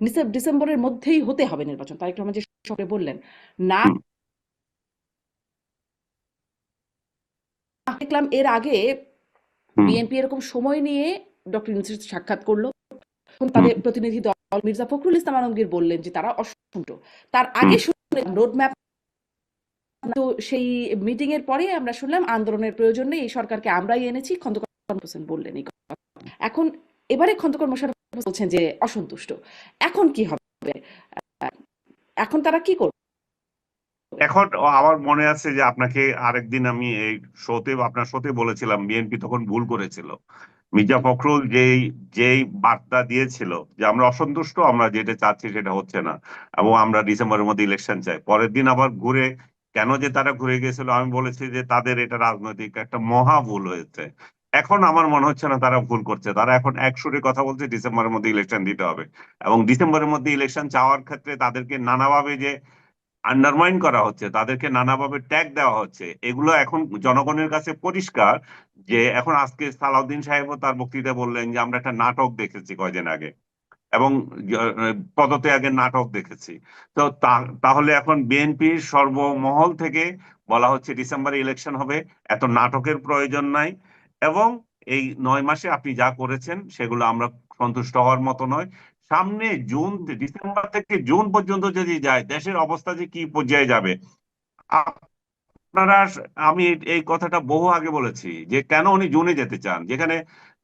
ডিসেম- ডিসেম্বরের মধ্যেই হতে হবে নির্বাচন। তারেক রহমান যে সবে বললেন না দেখলাম এর আগে বিএনপি এরকম সময় নিয়ে ডক্টর ইউনূসের সাক্ষাৎ করল। তখন তাদের প্রতিনিধি দল মির্জা ফখরুল ইসলাম আলমগীর বললেন যে তারা অসন্তুষ্ট তার আগে শুনলাম রোড ম্যাপ তো সেই মিটিং এর পরে আমরা শুনলাম আন্দোলনের প্রয়োজন নেই এই সরকারকে আমরাই এনেছি খন্দকার হোসেন বললেন এই এখন এবারে খন্দকার মোশাররফ হোসেন বলছেন যে অসন্তুষ্ট। এখন কি হবে? এখন তারা কি করবে? এখন আমার মনে আছে যে আপনাকে আরেকদিন আমি এই শোতে, আপনার শোতে বলেছিলাম, বিএনপি তখন ভুল করেছিল। মির্জা ফখরুল যেই যেই বার্তা দিয়েছিল যে আমরা অসন্তুষ্ট, আমরা যেটা চাচ্ছি সেটা হচ্ছে না। এবং আমরা ডিসেম্বরের মধ্যে ইলেকশন চাই। পরের দিন আবার ঘুরে, কেন যে তারা ঘুরে গেছিল, আমি বলেছি যে তাদের এটা রাজনৈতিক একটা মহা ভুল হয়েছে। এখন আমার মনে হচ্ছে না তারা ভুল করছে। তারা এখন এক সুরে কথা বলছে, ডিসেম্বরের মধ্যে ইলেকশন দিতে হবে। এবং ডিসেম্বরের মধ্যে ইলেকশন চাওয়ার ক্ষেত্রে তাদেরকে নানাভাবে যে আন্ডারমাইন করা হচ্ছে, তাদেরকে নানাভাবে ট্যাগ দেওয়া হচ্ছে, এগুলো এখন জনগণের কাছে পরিষ্কার যে এখন আজকে সালাউদ্দিন সাহেবও তার বক্তৃতা বললেন যে, আমরা একটা নাটক দেখেছি কয়দিন আগে এবং জ- পদত্যাগের নাটক দেখেছি। তা- তাহলে এখন বিএনপির সর্বমহল থেকে বলা হচ্ছে ডিসেম্বরে ইলেকশন হবে, এত নাটকের প্রয়োজন নাই। এবং এই নয় মাসে আপনি যা করেছেন সেগুলো আমরা সন্তুষ্ট হওয়ার মতো নয়। সামনে জুন, ডিসেম্বর থেকে জুন পর্যন্ত যদি যায়, দেশের অবস্থা যে কি পর্যায়ে যাবে? আপনারা আমি এই কথাটা বহু আগে বলেছি যে কেন উনি জুনে যেতে চান? যেখানে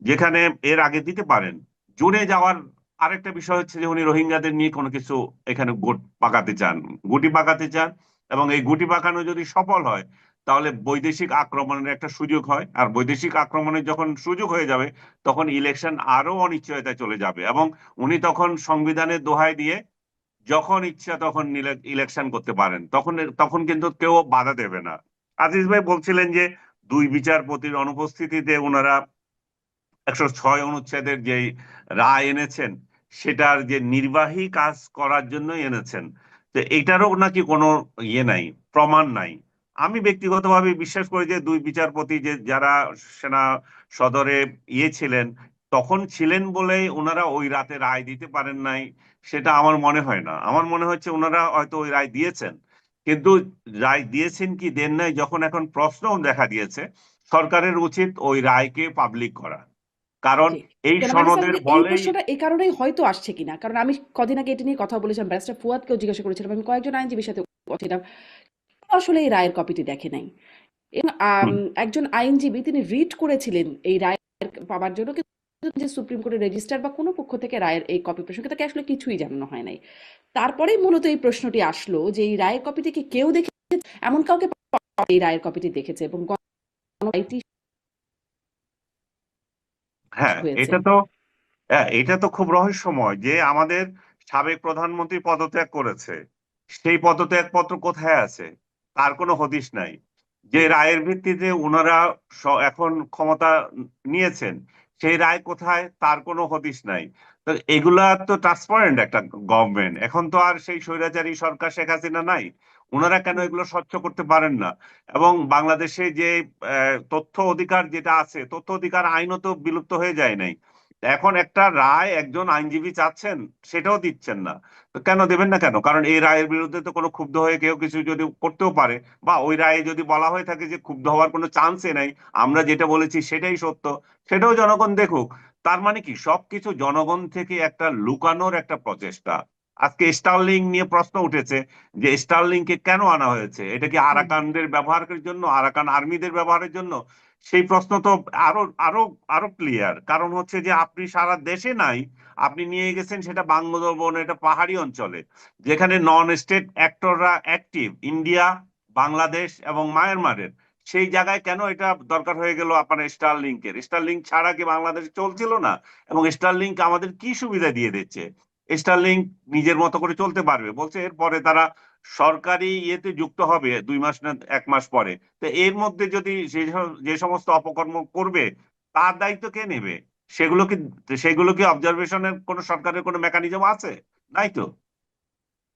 যেখানে এর আগে দিতে পারেন। জুনে যাওয়ার আরেকটা বিষয় হচ্ছে যে উনি রোহিঙ্গাদের নিয়ে কোনো কিছু এখানে গোট পাকাতে চান, গুটি পাকাতে চান এবং এই গুটি পাকানো যদি সফল হয় তাহলে বৈদেশিক আক্রমণের একটা সুযোগ হয়। আর বৈদেশিক আক্রমণের যখন সুযোগ হয়ে যাবে, তখন ইলেকশন আরও অনিশ্চয়তায় চলে যাবে এবং উনি তখন সংবিধানের দোহাই দিয়ে যখন ইচ্ছা তখন ইলেকশন করতে পারেন। তখন তখন কিন্তু কেউ বাধা দেবে না। আজিজ ভাই বলছিলেন যে দুই বিচারপতির অনুপস্থিতিতে ওনারা একশো ছয় অনুচ্ছেদের যে রায় এনেছেন, সেটার যে নির্বাহী কাজ করার জন্য এনেছেন। তো এটারও নাকি কোনো ইয়ে নাই, প্রমাণ নাই। আমি ব্যক্তিগতভাবে বিশ্বাস করি যে দুই বিচারপতি যে যারা সেনা সদরে ইয়ে ছিলেন তখন ছিলেন বলেই ওনারা ওই রাতে রায় দিতে পারেন নাই সেটা আমার মনে হয় না। আমার মনে হচ্ছে ওনারা হয়তো ওই রায় দিয়েছেন। কিন্তু রায় দিয়েছেন কি দেন নাই যখন এখন প্রশ্ন দেখা দিয়েছে সরকারের উচিত ওই রায়কে পাবলিক করা। কারণ এই সনদের ব্যারিস্টার, এই কারণেই হয়তো আসছে কিনা? কারণ আমি কদিন আগে এটা নিয়ে কথা বলেছিলাম ব্যারিস্টার ফুয়াদকেও জিজ্ঞাসা করেছিলাম আমি কয়েকজন আইনজীবীর সাথে আসলে এই রায়ের কপিটি দেখে নাই। এবং একজন আইনজীবী তিনি রিট করেছিলেন এই রায়ের পাওয়ার জন্য কিন্তু যে সুপ্রিম কোর্টের রেজিস্টার বা কোনো পক্ষ থেকে রায়ের এই কপি প্রসঙ্গে তাকে আসলে কিছুই জানানো হয় নাই। তারপরেই মূলত এই প্রশ্নটি আসলো যে এই রায়ের কপিটি কি কেউ দেখেছে? এমন কাউকে এই রায়ের কপিটি দেখেছে এবং হ্যাঁ এটা তো হ্যাঁ এটা তো খুব রহস্যময় যে আমাদের সাবেক প্রধানমন্ত্রী পদত্যাগ করেছে। সেই পদত্যাগ পত্র কোথায় আছে? তার কোনো হদিশ নাই। যে রায়ের ভিত্তিতে ওনারা এখন ক্ষমতা নিয়েছেন, সেই রায় কোথায় তার কোনো হদিশ নাই। তো এগুলা তো ট্রান্সপারেন্ট একটা গভর্নমেন্ট এখন তো আর সেই স্বৈরাচারী সরকার শেখ হাসিনা নাই। ওনারা কেন এগুলো স্বচ্ছ করতে পারেন না? এবং বাংলাদেশে যে তথ্য অধিকার যেটা আছে, তথ্য অধিকার আইনও তো বিলুপ্ত হয়ে যায় নাই। এখন একটা রায় একজন আইনজীবী চাচ্ছেন সেটাও দিচ্ছেন না। তো কেন দেবেন না কেন? কারণ এই রায়ের বিরুদ্ধে তো কোনো ক্ষুব্ধ হয়ে কেউ কিছু যদি করতেও পারে বা ওই রায়ে যদি বলা হয়ে থাকে যে ক্ষুব্ধ হওয়ার কোনো চান্সই নাই আমরা যেটা বলেছি সেটাই সত্য সেটাও জনগণ দেখুক। তার মানে কি? সবকিছু জনগণ থেকে একটা লুকানোর একটা প্রচেষ্টা। আজকে স্টারলিং নিয়ে প্রশ্ন উঠেছে যে স্টারলিংকে কেন আনা হয়েছে? এটা কি আরাকানদের ব্যবহারের জন্য আরাকান আর্মিদের ব্যবহারের জন্য? সেই প্রশ্ন তো আরও আরও আরও ক্লিয়ার কারণ হচ্ছে যে আপনি সারা দেশে নাই, আপনি নিয়ে গেছেন সেটা বাংলাদেশ এটা পাহাড়ি অঞ্চলে, যেখানে নন স্টেট অ্যাক্টররা অ্যাক্টিভ ইন্ডিয়া বাংলাদেশ এবং মায়ানমারের সেই জায়গায় কেন এটা দরকার হয়ে গেল আপনার স্টার লিঙ্কের স্টার লিঙ্ক ছাড়া কি বাংলাদেশ চলছিল না? এবং স্টার লিঙ্ক আমাদের কি সুবিধা দিয়ে দিচ্ছে? স্টার লিঙ্ক নিজের মতো করে চলতে পারবে? বলছে এরপরে তারা সরকারি ইয়েতে যুক্ত হবে দুই মাস না এক মাস পরে। তো এর মধ্যে যদি যে সমস্ত অপকর্ম করবে, তার দায়িত্ব কে নেবে? সেগুলো কি সেগুলো কি অবজারভেশনের কোনো সরকারের কোনো মেকানিজম আছে? নাই তো?